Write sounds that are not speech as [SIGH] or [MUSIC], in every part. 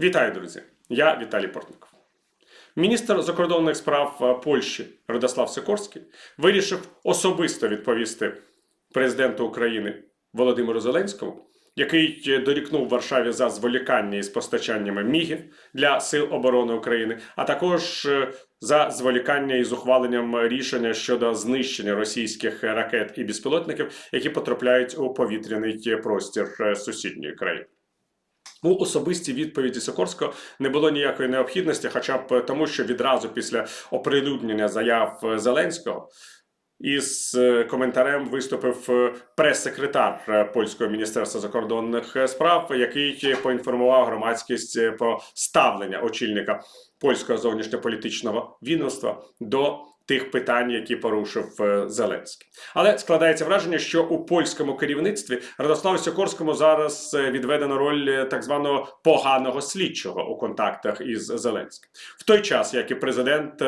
Вітаю, друзі! Я Віталій Портников. Міністр закордонних справ е, Польщі Радослав Сикорський вирішив особисто відповісти президенту України Володимиру Зеленському, який е, дорікнув Варшаві за зволікання із постачаннями мігів для сил оборони України, а також е, за зволікання із ухваленням рішення щодо знищення російських ракет і безпілотників, які потрапляють у повітряний простір сусідньої країни. У особистій відповіді Сикорського не було ніякої необхідності, хоча б тому, що відразу після оприлюднення заяв Зеленського із е, коментарем виступив е, прес-секретар е, польського міністерства закордонних справ, який поінформував громадськість про ставлення очільника польського зовнішньополітичного відомства до тих питань, які порушив е, Зеленський. Але складається враження, що у польському керівництві Радославу Сікорському зараз е, відведено роль е, так званого поганого слідчого у контактах із Зеленським. В той час, як і президент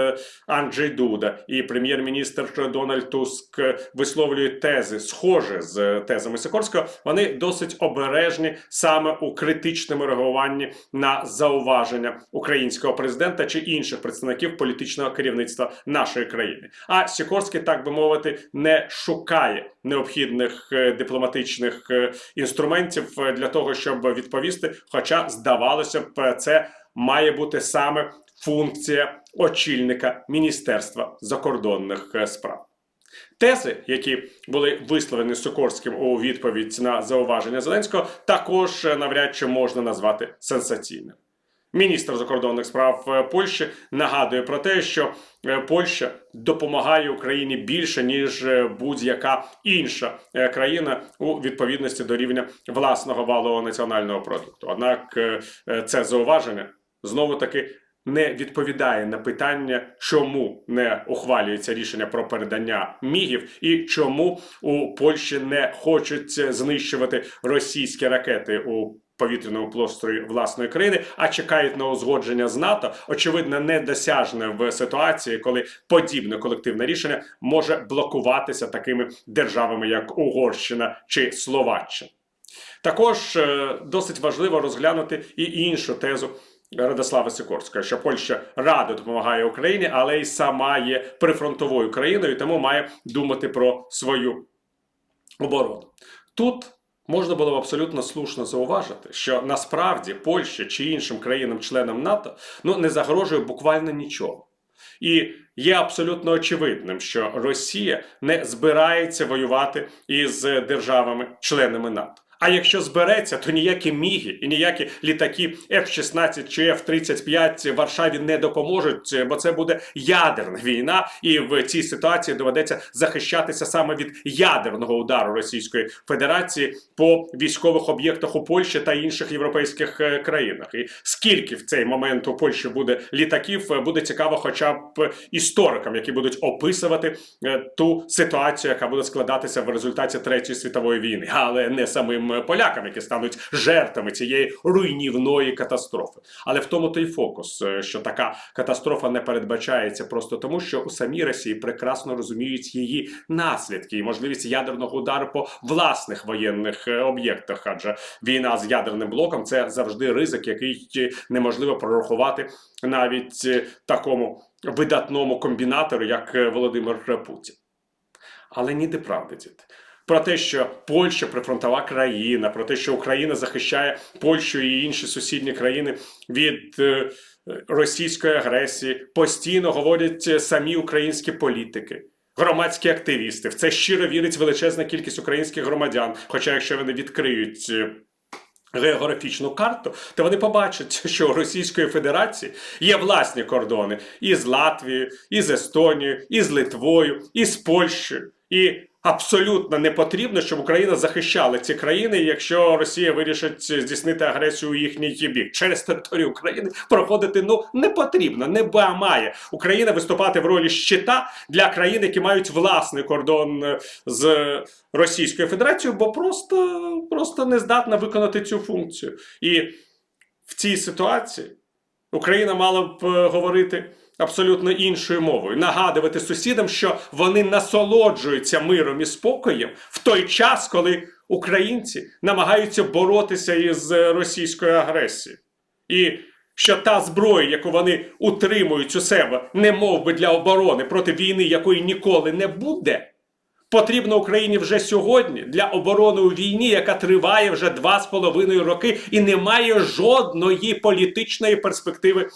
Анджей Дуда і прем'єр-міністр Дональд Туск висловлюють тези, схожі з тезами Сікорського, вони досить обережні саме у критичному реагуванні на зауваження українського президента чи інших представників політичного керівництва нашої країни. А Сікорський, так би мовити, не шукає необхідних е, дипломатичних е, інструментів е, для того, щоб відповісти. Хоча, здавалося б, це має бути саме функція очільника Міністерства закордонних справ. Тези, які були висловлені Сокорським у відповідь на зауваження Зеленського, також навряд чи можна назвати сенсаційним. Міністр закордонних справ е, Польщі нагадує про те, що е, Польща допомагає Україні більше ніж е, будь-яка інша країна у відповідності до рівня власного валового національного продукту. Однак це зауваження знову таки не відповідає на питання, чому не ухвалюється рішення про передання мігів, і чому у Польщі не хочуть знищувати російські ракети у повітряному просторі власної країни, а чекають на узгодження з НАТО, очевидно, недосяжне в ситуації, коли подібне колективне рішення може блокуватися такими державами, як Угорщина чи Словаччина. Також е, досить важливо розглянути і іншу тезу Радослава Сікорського, що Польща радо допомагає Україні, але й сама є прифронтовою країною, тому має думати про свою оборону. Тут можна було б абсолютно слушно зауважити, що насправді Польща чи іншим країнам-членам НАТО ну не загрожує буквально нічого. І є абсолютно очевидним, що Росія не збирається воювати із державами-членами НАТО. А якщо збереться, то ніякі міги і ніякі літаки F-16 чи F-35 Варшаві не допоможуть, бо це буде ядерна війна, і в цій ситуації доведеться захищатися саме від ядерного удару Російської Федерації по військових об'єктах у Польщі та інших європейських е, країнах. І скільки в цей момент у Польщі буде літаків, е, буде цікаво, хоча б історикам, які будуть описувати е, ту ситуацію, яка буде складатися в результаті третьої світової війни, але не самим е, полякам, які стануть жертвами цієї руйнівної катастрофи. Але в тому то й фокус, е, що така катастрофа не передбачається просто тому, що у самій Росії прекрасно розуміють її наслідки і можливість ядерного удару по власних воєнних е, об'єктах. Адже війна з ядерним блоком це завжди ризик, який неможливо прорахувати навіть такому видатному комбінатору, як Володимир Путін. Але ніде правди, діти. Про те, що Польща прифронтова країна, про те, що Україна захищає Польщу і інші сусідні країни від е, російської агресії, постійно говорять е, самі українські політики. Громадські активісти в це щиро вірить величезна кількість українських громадян. Хоча, якщо вони відкриють е, географічну карту, то вони побачать, [LAUGHS] що у Російської Федерації є власні кордони і з Латвією, і з Естонією, і з Литвою, і з Польщею. І абсолютно не потрібно, щоб Україна захищала ці країни, якщо Росія вирішить здійснити агресію у їхній бік. Через територію України проходити ну не потрібно, не має Україна виступати в ролі щита для країн, які мають власний кордон е, з Російською Федерацією, бо просто, просто не здатна виконати цю функцію. І в цій ситуації Україна мала б е, говорити абсолютно іншою мовою, нагадувати сусідам, що вони насолоджуються миром і спокоєм в той час, коли українці намагаються боротися із е, російською агресією. І що та зброя, яку вони утримують у себе, не мов би для оборони проти війни, якої ніколи не буде, потрібно Україні вже сьогодні для оборони у війні, яка триває вже два з половиною роки і не має жодної політичної перспективи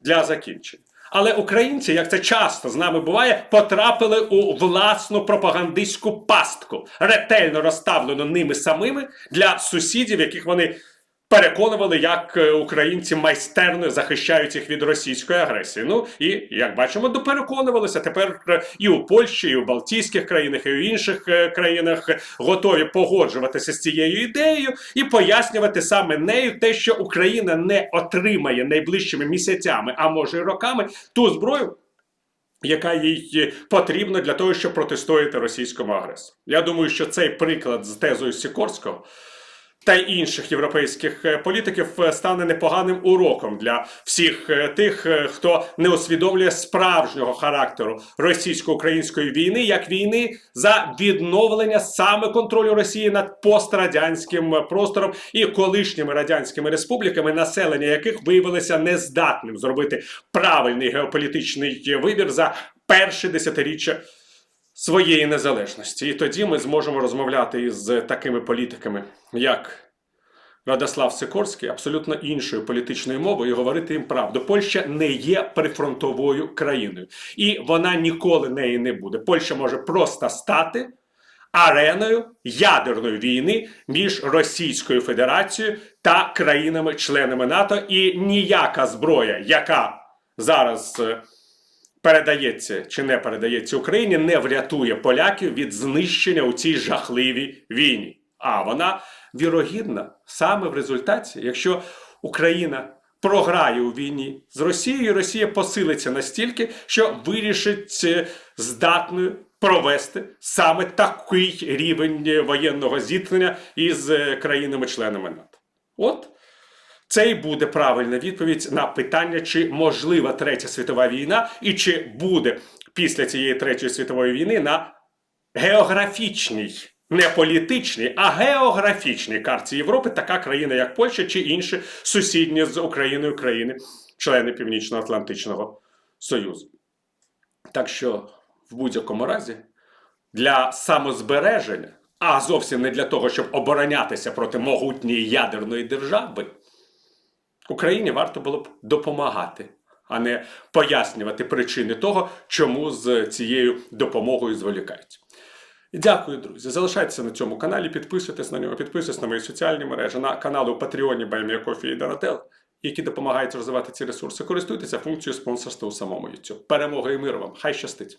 для закінчення. Але українці, як це часто з нами буває, потрапили у власну пропагандистську пастку, ретельно розставлену ними самими для сусідів, яких вони переконували, як е, українці майстерно захищають їх від російської агресії. Ну і як бачимо, допереконувалися тепер е, і у Польщі, і у Балтійських країнах, і у інших е, країнах готові погоджуватися з цією ідеєю і пояснювати саме нею те, що Україна не отримає найближчими місяцями, а може й роками ту зброю. Яка їй потрібна для того, щоб протистояти російському агресору. Я думаю, що цей приклад з тезою Сікорського та інших європейських е, політиків е, стане непоганим уроком для всіх е, тих, хто не усвідомлює справжнього характеру російсько-української війни як війни за відновлення саме контролю Росії над пострадянським простором і колишніми радянськими республіками, населення яких виявилося нездатним зробити правильний геополітичний вибір за перше десятиріччя своєї незалежності. І тоді ми зможемо розмовляти із такими політиками, як Радослав Сикорський, абсолютно іншою політичною мовою і говорити їм правду. Польща не є прифронтовою країною, і вона ніколи нею не буде. Польща може просто стати. Ареною ядерної війни між Російською Федерацією та країнами-членами НАТО, і ніяка зброя, яка зараз е, передається чи не передається Україні, не врятує поляків від знищення у цій жахливій війні. А вона вірогідна саме в результаті, якщо Україна програє у війні з Росією, Росія посилиться настільки, що вирішить е, здатною провести саме такий рівень е, воєнного зіткнення із е, країнами-членами НАТО. От це і буде правильна відповідь на питання, чи можлива третя світова війна, і чи буде після цієї третьої світової війни на географічній, не політичній, а географічній карті Європи така країна, як Польща, чи інші сусідні з Україною країни, члени Північно-Атлантичного Союзу. Так що в будь-якому разі для самозбереження, а зовсім не для того, щоб оборонятися проти могутньої ядерної держави. Україні варто було б допомагати, а не пояснювати причини того, чому з цією допомогою зволікають. Дякую, друзі. Залишайтеся на цьому каналі, підписуйтесь на нього, підписуйтесь на мої соціальні мережі, на канали у Патреоні Байміякофі і Донател, які допомагають розвивати ці ресурси. Користуйтеся функцією спонсорства у самому YouTube. Перемоги і миру вам! Хай щастить!